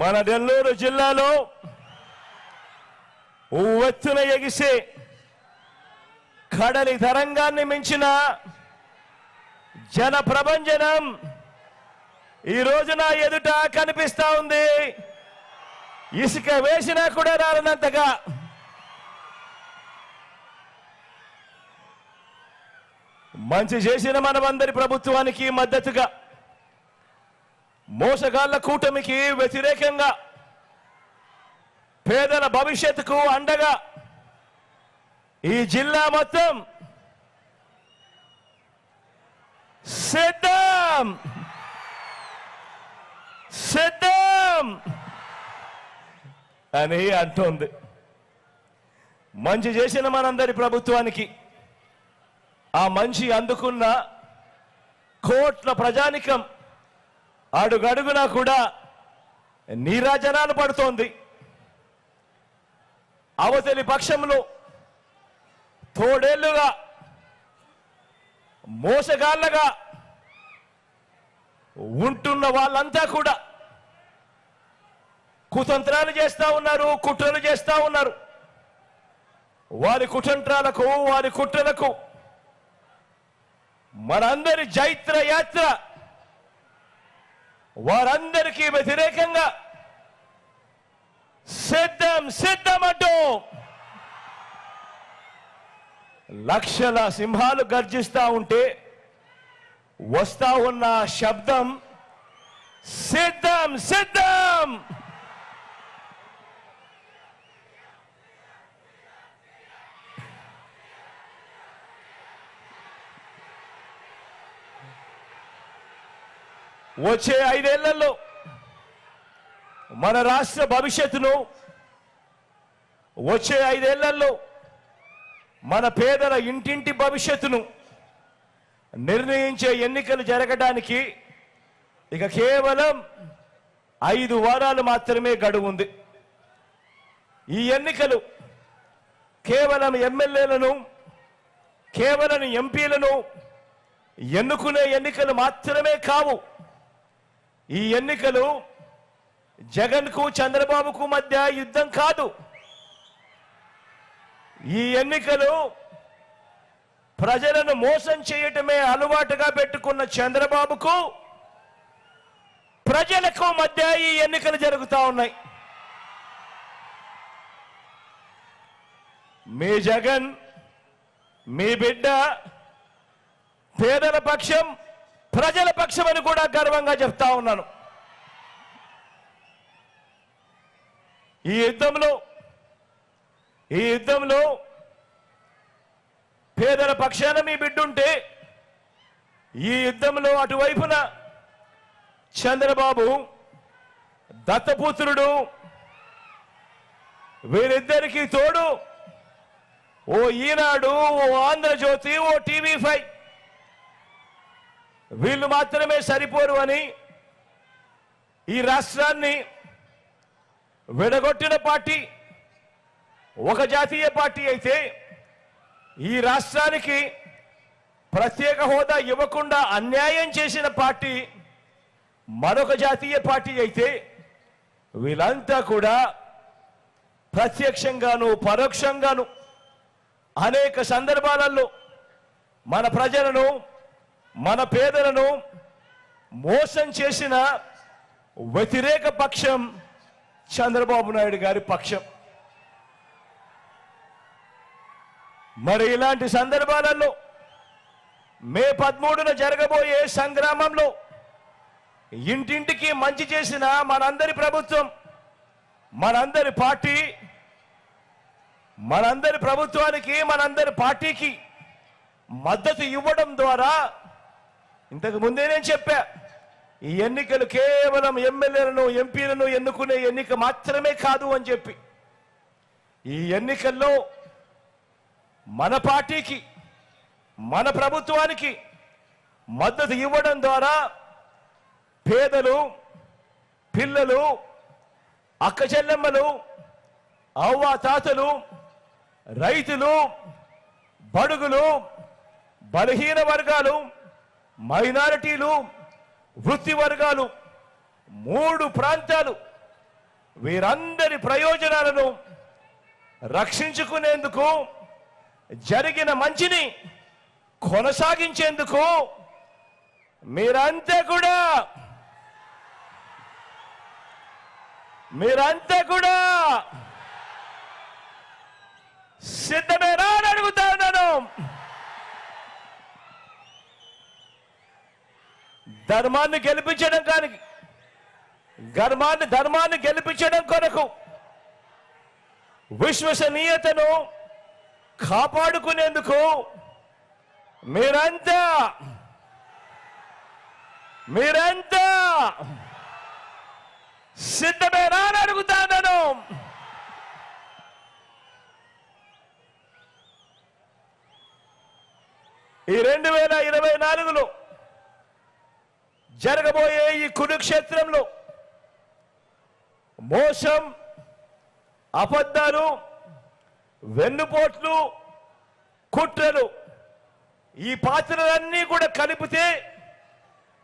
మన నెల్లూరు జిల్లాలో ఉవ్వెత్తున ఎగిసే కడలి తరంగాన్ని మించిన జన ప్రభంజనం ఈ రోజున నా ఎదుట కనిపిస్తా ఉంది. ఇసుక వేసినా కూడా రాలనంతగా మంచి చేసిన మనమందరి ప్రభుత్వానికి మద్దతుగా. మోసగాళ్ళ కూటమికి వ్యతిరేకంగా పేదల భవిష్యత్తుకు అండగా ఈ జిల్లా మొత్తం సిద్ధం! సిద్ధం! అని అంటుంది. మంచి చేసిన మనందరి ప్రభుత్వానికి ఆ మంచి అందుకున్న కోట్ల ప్రజానికం అడుగడుగున కూడా నీరాజనాలు పడుతోంది. అవతలి పక్షంలో తోడేళ్ళుగా మోసగాళ్ళగా ఉంటున్న వాళ్ళంతా కూడా కుతంత్రాలు చేస్తా ఉన్నారు కుట్రలు చేస్తా ఉన్నారు. వారి కుతంత్రాలకు వారి కుట్రలకు మనందరి జైత్ర యాత్ర వారందరికీ వ్యతిరేకంగా సిద్ధం సిద్ధం అంటూ లక్షల సింహాలు గర్జిస్తా ఉంటే వస్తా ఉన్న శబ్దం సిద్ధం సిద్ధం! వచ్చే ఐదేళ్ళలో మన రాష్ట్ర భవిష్యత్తును వచ్చే ఐదేళ్ళలో మన పేదల ఇంటింటి భవిష్యత్తును నిర్ణయించే ఎన్నికలు జరగడానికి ఇక కేవలం ఐదు వారాలు మాత్రమే గడువు ఉంది. ఈ ఎన్నికలు కేవలం ఎమ్మెల్యేలను కేవలం ఎంపీలను ఎన్నుకునే ఎన్నికలు మాత్రమే కావు. ఈ ఎన్నికలు జగన్కు చంద్రబాబుకు మధ్య యుద్ధం కాదు. ఈ ఎన్నికలు ప్రజలను మోసం చేయటమే అలవాటుగా పెట్టుకున్న చంద్రబాబుకు ప్రజలకు మధ్య ఈ ఎన్నికలు జరుగుతా ఉన్నాయి. మీ జగన్ మీ బిడ్డ పేదల పక్షం ప్రజల పక్షమని కూడా గర్వంగా చెప్తా ఉన్నాను. ఈ యుద్ధంలో ఈ యుద్ధంలో పేదల పక్షాన మీ బిడ్డుంటే ఈ యుద్ధంలో అటువైపున చంద్రబాబు దత్తపుత్రుడు వీరిద్దరికీ తోడు ఓ ఈనాడు ఓ ఆంధ్రజ్యోతి ఓ టీవీ ఫైవ్. వీళ్ళు మాత్రమే సరిపోరు అని ఈ రాష్ట్రాన్ని విడగొట్టిన పార్టీ ఒక జాతీయ పార్టీ అయితే ఈ రాష్ట్రానికి ప్రత్యేక హోదా ఇవ్వకుండా అన్యాయం చేసిన పార్టీ మరొక జాతీయ పార్టీ అయితే వీళ్ళంతా కూడా ప్రత్యక్షంగాను పరోక్షంగాను అనేక సందర్భాలలో మన ప్రజలను మన పేదలను మోసం చేసిన వ్యతిరేక పక్షం చంద్రబాబు నాయుడు గారి పక్షం. మరి ఇలాంటి సందర్భాలలో మే పదమూడున జరగబోయే సంగ్రామంలో ఇంటింటికి మంచి చేసిన మనందరి ప్రభుత్వం మనందరి పార్టీ మనందరి ప్రభుత్వానికి మనందరి పార్టీకి మద్దతు ఇవ్వడం ద్వారా ఇంతకు ముందే నేను చెప్పా ఈ ఎన్నికలు కేవలం ఎమ్మెల్యేలను ఎంపీలను ఎన్నుకునే ఎన్నిక మాత్రమే కాదు అని చెప్పి. ఈ ఎన్నికల్లో మన పార్టీకి మన ప్రభుత్వానికి మద్దతు ఇవ్వడం ద్వారా పేదలు పిల్లలు అక్క చెల్లెమ్మలు అవ్వ తాతలు రైతులు బడుగులు బలహీన వర్గాలు మైనారిటీలు వృత్తి వర్గాలు మూడు ప్రాంతాలు వీరందరి ప్రయోజనాలను రక్షించుకునేందుకు జరిగిన మంచిని కొనసాగించేందుకు మీరంతా కూడా మీరంతా కూడా సిద్ధమేనా అని అడుగుతా ఉన్నాను ధర్మాన్ని గెలిపించడం కానీ ధర్మాన్ని ధర్మాన్ని గెలిపించడం కొరకు విశ్వసనీయతను కాపాడుకునేందుకు మీరంతా మీరంతా సిద్ధమేనా అని అడుగుతాను. ఈ రెండు వేల ఇరవై నాలుగులో జరగబోయే ఈ కురుక్షేత్రంలో మోసం అబద్ధాలు వెన్నుపోట్లు కుట్రలు ఈ పాత్రలన్నీ కూడా కలిపితే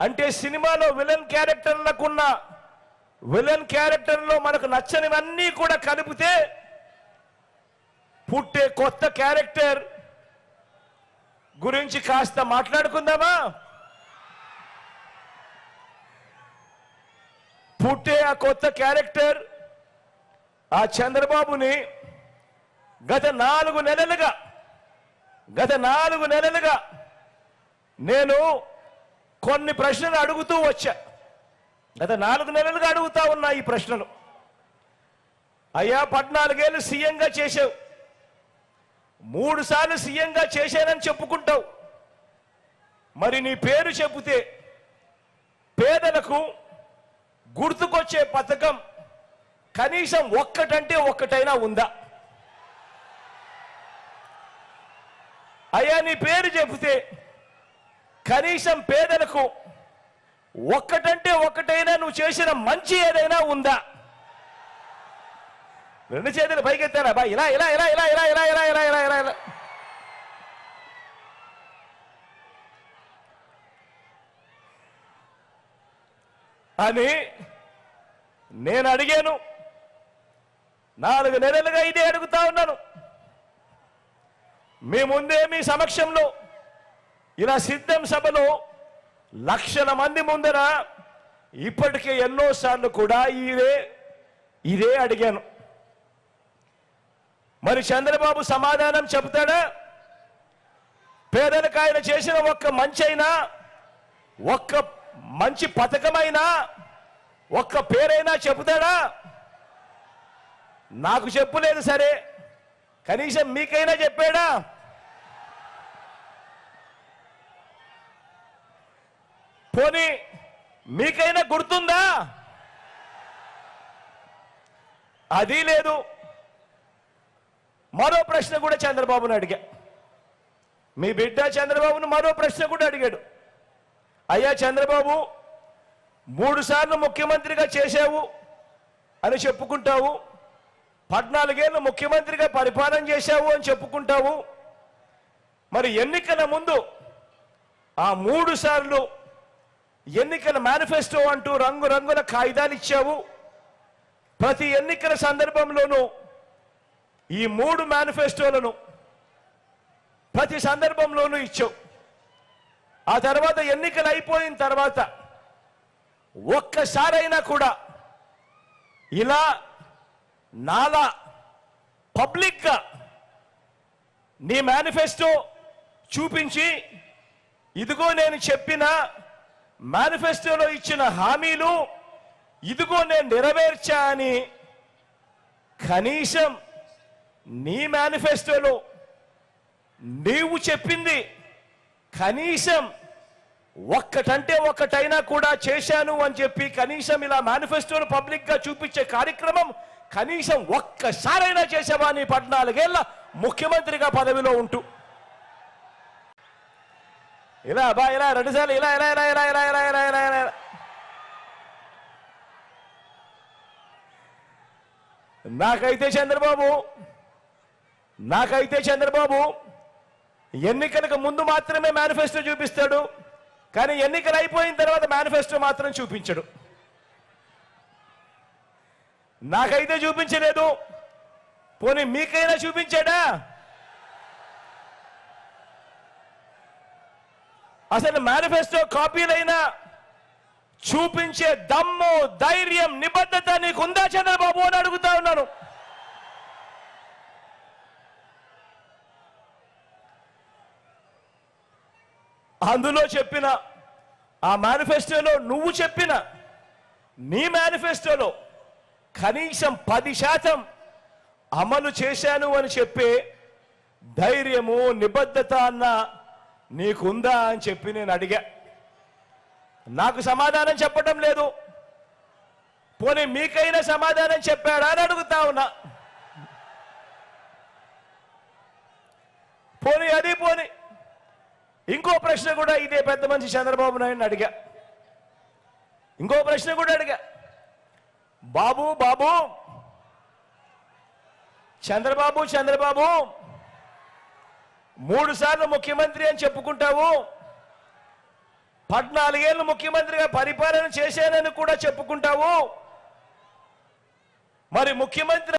అంటే సినిమాలో విలన్ క్యారెక్టర్లకున్న విలన్ క్యారెక్టర్లో మనకు నచ్చనివన్నీ కూడా కలిపితే పుట్టే కొత్త క్యారెక్టర్ గురించి కాస్త మాట్లాడుకుందామా? పుట్టే ఆ కొత్త క్యారెక్టర్ ఆ చంద్రబాబుని గత నాలుగు నెలలుగా గత నాలుగు నెలలుగా నేను కొన్ని ప్రశ్నలు అడుగుతూ వచ్చా. గత నాలుగు నెలలుగా అడుగుతా ఉన్నా ఈ ప్రశ్నలు. అయ్యా పద్నాలుగేళ్ళు సీఎంగా చేసావు మూడు సార్లు సీఎంగా చేశానని చెప్పుకుంటావు. మరి నీ పేరు చెబితే పేదలకు గుర్తుకొచ్చే పథకం కనీసం ఒక్కటంటే ఒక్కటైనా ఉందా అయ్యా నీ పేరు చెబితే కనీసం పేదలకు ఒక్కటంటే ఒక్కటైనా నువ్వు చేసిన మంచి ఏదైనా ఉందా రెండు చేతులు పైకెత్తారా బా ఇలా ఇలా ఇలా ఇలా ఇలా ఇలా ఇలా ఇలా ఇలా ఇలా ఇలా అని నేను అడిగాను. నాలుగు నెలలుగా ఇదే అడుగుతా ఉన్నాను. మీ ముందే మీ సమక్షంలో ఇలా సిద్ధం సభలో లక్షల మంది ముందర ఇప్పటికే ఎన్నోసార్లు కూడా ఇదే ఇదే అడిగాను. మరి చంద్రబాబు సమాధానం చెబుతాడా? పేదలకు ఆయన చేసిన ఒక్క మంచి అయినా ఒక్క మంచి పథకమైనా ఒక్క పేరైనా చెబుతాడా? నాకు చెప్పులేదు సరే. కనీసం మీకైనా చెప్పాడా? పోనీ మీకైనా గుర్తుందా? అది లేదు. మరో ప్రశ్న కూడా చంద్రబాబును అడిగా. మీ బిడ్డ చంద్రబాబును మరో ప్రశ్న కూడా అడిగాడు. అయ్యా చంద్రబాబు మూడు సార్లు ముఖ్యమంత్రిగా చేశావు అని చెప్పుకుంటావు. పద్నాలుగేళ్ళు ముఖ్యమంత్రిగా పరిపాలన చేశావు అని చెప్పుకుంటావు. మరి ఎన్నికల ముందు ఆ మూడు సార్లు ఎన్నికల మేనిఫెస్టో అంటూ రంగురంగుల కాగితాలు ఇచ్చావు. ప్రతి ఎన్నికల సందర్భంలోనూ ఈ మూడు మేనిఫెస్టోలను ప్రతి సందర్భంలోనూ ఇచ్చావు. ఆ తర్వాత ఎన్నికలు అయిపోయిన తర్వాత ఒక్కసారైనా కూడా ఇలా నాలా పబ్లిక్గా నీ మేనిఫెస్టో చూపించి ఇదిగో నేను చెప్పిన మేనిఫెస్టోలో ఇచ్చిన హామీలు ఇదిగో నేను నెరవేర్చా అని కనీసం నీ మేనిఫెస్టోలో నీవు చెప్పింది కనీసం ఒక్కటంటే ఒక్కటైనా కూడా చేశాను అని చెప్పి కనీసం ఇలా మేనిఫెస్టోను పబ్లిక్గా చూపించే కార్యక్రమం కనీసం ఒక్కసారైనా చేసావా నీ పద్నాలుగేళ్ళ ముఖ్యమంత్రిగా పదవిలో ఉంటూ. ఇలా బా ఇలా రెండుసార్లు ఇలా ఇలా ఇలా ఇలా ఇలా ఇలా ఇలా ఇలా ఇలా. నాకైతే చంద్రబాబు నాకైతే చంద్రబాబు ఎన్నికలకు ముందు మాత్రమే మేనిఫెస్టో చూపిస్తాడు. కానీ ఎన్నికలు అయిపోయిన తర్వాత మేనిఫెస్టో మాత్రం చూపించడు. నాకైతే చూపించలేదు. పోనీ మీకైనా చూపించాడా? అసలు మేనిఫెస్టో కాపీలైనా చూపించే దమ్ము ధైర్యం నిబద్ధత నీకుందా చంద్రబాబు అని అడుగుతా ఉన్నాను. అందులో చెప్పిన ఆ మేనిఫెస్టోలో నువ్వు చెప్పిన నీ మేనిఫెస్టోలో కనీసం పది శాతం అమలు చేశాను అని చెప్పే ధైర్యము నిబద్ధత అన్న నీకుందా అని చెప్పి నేను అడిగా. నాకు సమాధానం చెప్పటం లేదు. పోనీ మీకైనా సమాధానం చెప్పాడా అని అడుగుతా ఉన్నా. పోనీ అది పోనీ. ఇంకో ప్రశ్న కూడా ఇదే పెద్ద మనిషి చంద్రబాబు నాయుడు అడిగా. ఇంకో ప్రశ్న కూడా అడిగా. బాబు బాబు చంద్రబాబు చంద్రబాబు మూడు సార్లు ముఖ్యమంత్రి అని చెప్పుకుంటావు. పద్నాలుగేళ్ళు ముఖ్యమంత్రిగా పరిపాలన చేశానని కూడా చెప్పుకుంటావు. మరి ముఖ్యమంత్రి